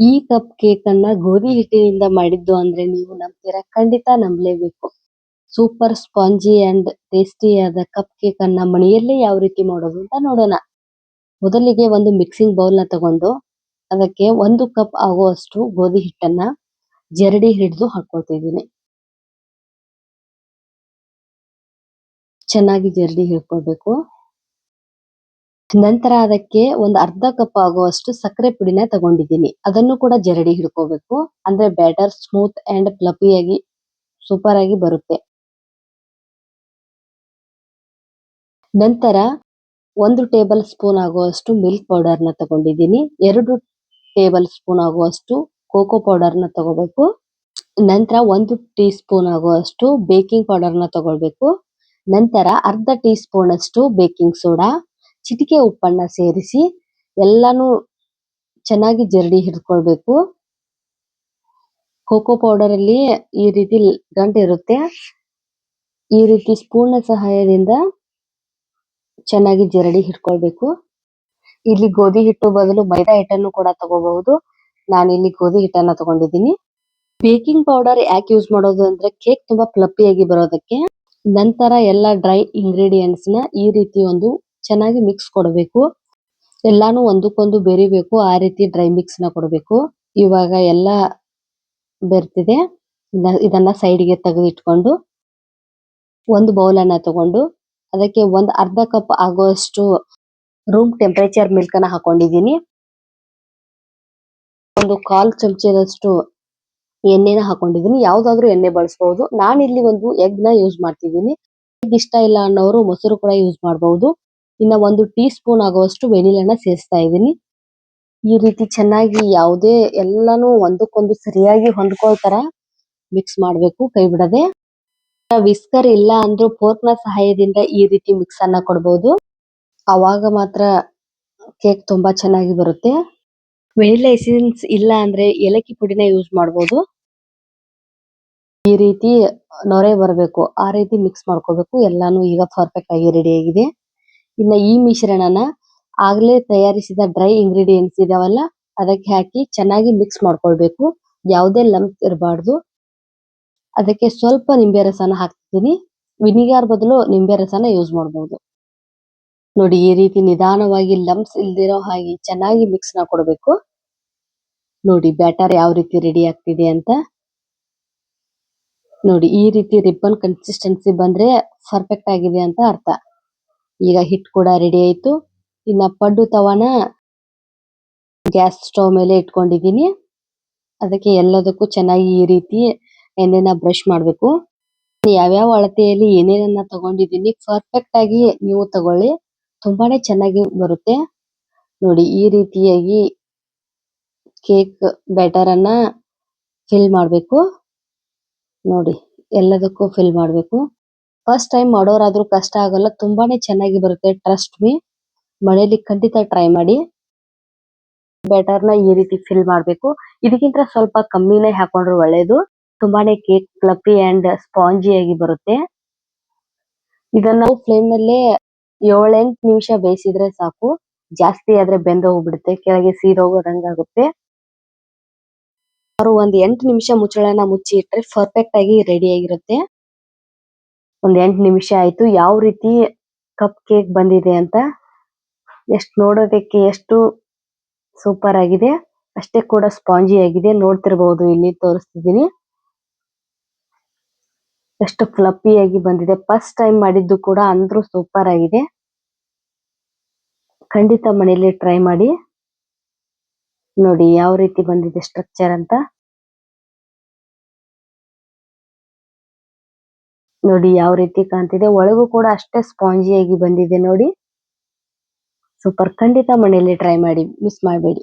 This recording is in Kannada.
ಈ ಕಪ್ ಕೇಕ್ ಅನ್ನ ಗೋಧಿ ಹಿಟ್ಟಿನಿಂದ ಮಾಡಿದ್ದು ಅಂದ್ರೆ ನೀವು ನಂಬ್ತೀರಾ? ಖಂಡಿತ ನಂಬಲೇಬೇಕು. ಸೂಪರ್ ಸ್ಪಾಂಜಿ ಅಂಡ್ ಟೇಸ್ಟಿ ಆದ ಕಪ್ ಕೇಕ್ ಅನ್ನ ಮನೆಯಲ್ಲೇ ಯಾವ ರೀತಿ ಮಾಡೋದು ಅಂತ ನೋಡೋಣ. ಮೊದಲಿಗೆ ಒಂದು ಮಿಕ್ಸಿಂಗ್ ಬೌಲ್ನ ತಗೊಂಡು ಅದಕ್ಕೆ ಒಂದು ಕಪ್ ಆಗುವಷ್ಟು ಗೋಧಿ ಹಿಟ್ಟನ್ನ ಜರಡಿ ಹಿಡಿದು ಹಾಕೊಳ್ತಿದ್ದೀನಿ. ಚೆನ್ನಾಗಿ ಜರಡಿ ಹಿಡ್ಕೊಳ್ಬೇಕು. ನಂತರ ಅದಕ್ಕೆ ಒಂದು ಅರ್ಧ ಕಪ್ ಆಗುವಷ್ಟು ಸಕ್ಕರೆ ಪುಡಿನ ತಗೊಂಡಿದ್ದೀನಿ. ಅದನ್ನು ಕೂಡ ಜರಡಿ ಹಿಡ್ಕೋಬೇಕು. ಅಂದ್ರೆ ಬ್ಯಾಟರ್ ಸ್ಮೂತ್ ಅಂಡ್ ಫ್ಲಫಿ ಆಗಿ, ಸೂಪರ್ ಆಗಿ ಬರುತ್ತೆ. ನಂತರ ಒಂದು ಟೇಬಲ್ ಸ್ಪೂನ್ ಆಗುವಷ್ಟು ಮಿಲ್ಕ್ ಪೌಡರ್ನ ತಗೊಂಡಿದ್ದೀನಿ. ಎರಡು ಟೇಬಲ್ ಸ್ಪೂನ್ ಆಗುವಷ್ಟು ಕೋಕೋ ಪೌಡರ್ನ ತಗೋಬೇಕು. ನಂತರ ಒಂದು ಟೀ ಸ್ಪೂನ್ ಆಗುವಷ್ಟು ಬೇಕಿಂಗ್ ಪೌಡರ್ನ ತಗೊಳ್ಬೇಕು. ನಂತರ ಅರ್ಧ ಟೀ ಸ್ಪೂನ್ ಅಷ್ಟು ಬೇಕಿಂಗ್ ಸೋಡಾ. ಚಿಟಿಕೆ ಉಪ್ಪನ್ನ ಸೇರಿಸಿ ಎಲ್ಲಾನು ಚೆನ್ನಾಗಿ ಜರಡಿ ಹಿಡ್ಕೊಳ್ಬೇಕು. ಕೋಕೋ ಪೌಡರ್ ಅಲ್ಲಿ ಈ ರೀತಿ ಗಂಟು ಇರುತ್ತೆ. ಈ ರೀತಿ ಸ್ಪೂನ್ ಸಹಾಯದಿಂದ ಚೆನ್ನಾಗಿ ಜರಡಿ ಹಿಡ್ಕೊಳ್ಬೇಕು. ಇಲ್ಲಿ ಗೋಧಿ ಹಿಟ್ಟು ಬದಲು ಮೈದಾ ಹಿಟ್ಟನ್ನು ಕೂಡ ತಗೋಬಹುದು. ಇಲ್ಲಿ ಗೋಧಿ ಹಿಟ್ಟನ್ನ ತಗೊಂಡಿದ್ದೀನಿ. ಬೇಕಿಂಗ್ ಪೌಡರ್ ಯಾಕೆ ಯೂಸ್ ಮಾಡೋದು ಅಂದ್ರೆ ಕೇಕ್ ತುಂಬಾ ಫ್ಲಫಿ ಆಗಿ ಬರೋದಕ್ಕೆ. ನಂತರ ಎಲ್ಲ ಡ್ರೈ ಇಂಗ್ರೀಡಿಯೆಂಟ್ಸ್ನ ಈ ರೀತಿ ಒಂದು ಚೆನ್ನಾಗಿ ಮಿಕ್ಸ್ ಕೊಡಬೇಕು. ಎಲ್ಲಾನು ಒಂದಕ್ಕೊಂದು ಬೆರಿಬೇಕು, ಆ ರೀತಿ ಡ್ರೈ ಮಿಕ್ಸ್ನ ಕೊಡಬೇಕು. ಇವಾಗ ಎಲ್ಲ ಬೆರ್ತಿದೆ. ಇದನ್ನ ಸೈಡ್ಗೆ ತೆಗೆದು ಇಟ್ಕೊಂಡು ಒಂದು ಬೌಲ್ ಅನ್ನ ತಗೊಂಡು ಅದಕ್ಕೆ ಒಂದು ಅರ್ಧ ಕಪ್ ಆಗುವಷ್ಟು ರೂಮ್ ಟೆಂಪರೇಚರ್ ಮಿಲ್ಕ್ ಅನ್ನ ಹಾಕೊಂಡಿದ್ದೀನಿ. ಒಂದು ಕಾಲ್ ಚಮಚದಷ್ಟು ಎಣ್ಣೆನ ಹಾಕೊಂಡಿದ್ದೀನಿ. ಯಾವ್ದಾದ್ರು ಎಣ್ಣೆ ಬಳಸಬಹುದು ನಾನಿಲ್ಲಿ ಒಂದು ಎಗ್ನ ಯೂಸ್ ಮಾಡ್ತಿದ್ದೀನಿ. ಎಗ್ ಇಷ್ಟ ಇಲ್ಲ ಅನ್ನೋರು ಮೊಸರು ಕೂಡ ಯೂಸ್ ಮಾಡಬಹುದು ಇನ್ನ ಒಂದು ಟೀ ಸ್ಪೂನ್ ಆಗುವಷ್ಟು ವೆನಿಲಾನ ಸೇರಿಸ್ತಾ ಇದೀನಿ ಈ ರೀತಿ ಚೆನ್ನಾಗಿ ಯಾವುದೇ ಎಲ್ಲಾನು ಒಂದಕ್ಕೊಂದು ಸರಿಯಾಗಿ ಹೊಂದ್ಕೊಳ್ತರ ಮಿಕ್ಸ್ ಮಾಡಬೇಕು, ಕೈ ಬಿಡದೆ. ವಿಸ್ಕರ್ ಇಲ್ಲ ಅಂದ್ರು ಫೋರ್ಕ್ನ ಸಹಾಯದಿಂದ ಈ ರೀತಿ ಮಿಕ್ಸ್ ಅನ್ನ ಕೊಡಬಹುದು ಅವಾಗ ಮಾತ್ರ ಕೇಕ್ ತುಂಬಾ ಚೆನ್ನಾಗಿ ಬರುತ್ತೆ. ವೆನಿಲಾ ಎಸೆನ್ಸ್ ಇಲ್ಲ ಅಂದ್ರೆ ಏಲಕ್ಕಿ ಪುಡಿನ ಯೂಸ್ ಮಾಡಬಹುದು ಈ ರೀತಿ ನೊರೆ ಬರಬೇಕು, ಆ ರೀತಿ ಮಿಕ್ಸ್ ಮಾಡ್ಕೋಬೇಕು. ಎಲ್ಲಾನು ಈಗ ಪರ್ಫೆಕ್ಟ್ ಆಗಿ ರೆಡಿ ಆಗಿದೆ. ಇನ್ನ ಈ ಮಿಶ್ರಣನ ಆಗ್ಲೇ ತಯಾರಿಸಿದ ಡ್ರೈ ಇಂಗ್ರೀಡಿಯೆಂಟ್ಸ್ ಇದಾವಲ್ಲ, ಅದಕ್ಕೆ ಹಾಕಿ ಚೆನ್ನಾಗಿ ಮಿಕ್ಸ್ ಮಾಡ್ಕೊಳ್ಬೇಕು. ಯಾವುದೇ ಲಂಪ್ಸ್ ಇರಬಾರ್ದು. ಅದಕ್ಕೆ ಸ್ವಲ್ಪ ನಿಂಬೆ ರಸನ ಹಾಕ್ತೀನಿ ವಿನಿಗರ್ ಬದಲು ನಿಂಬೆ ರಸನ ಯೂಸ್ ಮಾಡಬಹುದು ನೋಡಿ, ಈ ರೀತಿ ನಿಧಾನವಾಗಿ ಲಂಪ್ಸ್ ಇಲ್ದಿರೋ ಹಾಗೆ ಚೆನ್ನಾಗಿ ಮಿಕ್ಸ್ನ ಕೊಡಬೇಕು ನೋಡಿ ಬ್ಯಾಟರ್ ಯಾವ ರೀತಿ ರೆಡಿ ಆಗ್ತಿದೆ ಅಂತ. ನೋಡಿ, ಈ ರೀತಿ ರಿಬ್ಬನ್ ಕನ್ಸಿಸ್ಟೆನ್ಸಿ ಬಂದ್ರೆ ಪರ್ಫೆಕ್ಟ್ ಆಗಿದೆ ಅಂತ ಅರ್ಥ. ಈಗ ಹಿಟ್ ಕೂಡ ರೆಡಿ ಆಯ್ತು. ಇನ್ನ ಪಡ್ಡು ತವಾನ ಗ್ಯಾಸ್ ಸ್ಟವ್ ಮೇಲೆ ಇಟ್ಕೊಂಡಿದ್ದೀನಿ. ಅದಕ್ಕೆ ಎಲ್ಲದಕ್ಕೂ ಚೆನ್ನಾಗಿ ಈ ರೀತಿ ಎಣ್ಣೆನ ಬ್ರಷ್ ಮಾಡಬೇಕು. ಯಾವ್ಯಾವ ಅಳತೆಯಲ್ಲಿ ಏನೇನನ್ನ ತಗೊಂಡಿದ್ದೀನಿ ಪರ್ಫೆಕ್ಟ್ ಆಗಿ ನೀವು ತಗೊಳ್ಳಿ. ತುಂಬಾನೇ ಚೆನ್ನಾಗಿ ಬರುತ್ತೆ. ನೋಡಿ, ಈ ರೀತಿಯಾಗಿ ಕೇಕ್ ಬ್ಯಾಟರ್ ಅನ್ನ ಫಿಲ್ ಮಾಡಬೇಕು. ನೋಡಿ, ಎಲ್ಲದಕ್ಕೂ ಫಿಲ್ ಮಾಡಬೇಕು. ಫಸ್ಟ್ ಟೈಮ್ ಮಾಡೋರಾದ್ರೂ ಕಷ್ಟ ಆಗಲ್ಲ, ತುಂಬಾನೇ ಚೆನ್ನಾಗಿ ಬರುತ್ತೆ ಟ್ರಸ್ಟ್ ಮೀ ಮನೇಲಿ ಖಂಡಿತ ಟ್ರೈ ಮಾಡಿ. ಬ್ಯಾಟರ್ನ ಈ ರೀತಿ ಫಿಲ್ ಮಾಡಬೇಕು. ಇದಕ್ಕಿಂತ ಸ್ವಲ್ಪ ಕಮ್ಮಿನೇ ಹಾಕೊಂಡ್ರೆ ಒಳ್ಳೇದು. ತುಂಬಾನೇ ಕೇಕ್ ಫ್ಲಫಿ ಅಂಡ್ ಸ್ಪಾಂಜಿ ಆಗಿ ಬರುತ್ತೆ. ಇದನ್ನ ಫ್ಲೇಮ್ ನಲ್ಲೇ ಏಳೆಂಟು ನಿಮಿಷ ಬೇಯಿಸಿದ್ರೆ ಸಾಕು. ಜಾಸ್ತಿ ಆದ್ರೆ ಬೆಂದ ಹೋಗ್ಬಿಡುತ್ತೆ, ಕೆಳಗೆ ಸೀದೋಗೋದಂಗ ಆಗುತ್ತೆ. ಅವ್ರು ಒಂದ್ ಎಂಟು ನಿಮಿಷ ಮುಚ್ಚಳನ ಮುಚ್ಚಿ ಇಟ್ರೆ ಪರ್ಫೆಕ್ಟ್ ಆಗಿ ರೆಡಿ ಆಗಿರುತ್ತೆ. ಒಂದ್ ಎಂಟ್ ನಿಮಿಷ ಆಯ್ತು. ಯಾವ ರೀತಿ ಕಪ್ ಕೇಕ್ ಬಂದಿದೆ ಅಂತ ಎಷ್ಟ್ ನೋಡೋದಕ್ಕೆ ಎಷ್ಟು ಸೂಪರ್ ಆಗಿದೆ. ಅಷ್ಟೇ ಕೂಡ ಸ್ಪಾಂಜಿ ಆಗಿದೆ. ನೋಡ್ತಿರ್ಬಹುದು ಇಲ್ಲಿ ತೋರಿಸ್ತಿದೀನಿ ಎಷ್ಟು ಫ್ಲಫಿ ಆಗಿ ಬಂದಿದೆ. ಫಸ್ಟ್ ಟೈಮ್ ಮಾಡಿದ್ದು ಕೂಡ ಅಂದ್ರೂ ಸೂಪರ್ ಆಗಿದೆ. ಖಂಡಿತ ಮನೆಯಲ್ಲಿ ಟ್ರೈ ಮಾಡಿ. ನೋಡಿ, ಯಾವ ರೀತಿ ಬಂದಿದೆ ಸ್ಟ್ರಕ್ಚರ್ ಅಂತ. ನೋಡಿ ಯಾವ ರೀತಿ ಕಾಣ್ತಿದೆ. ಒಳಗೂ ಕೂಡ ಅಷ್ಟೇ ಸ್ಪಾಂಜಿ ಆಗಿ ಬಂದಿದೆ ನೋಡಿ. ಸೂಪರ್. ಖಂಡಿತ ಮನೆಯಲ್ಲಿ ಟ್ರೈ ಮಾಡಿ ಮಿಸ್ ಮಾಡಬೇಡಿ.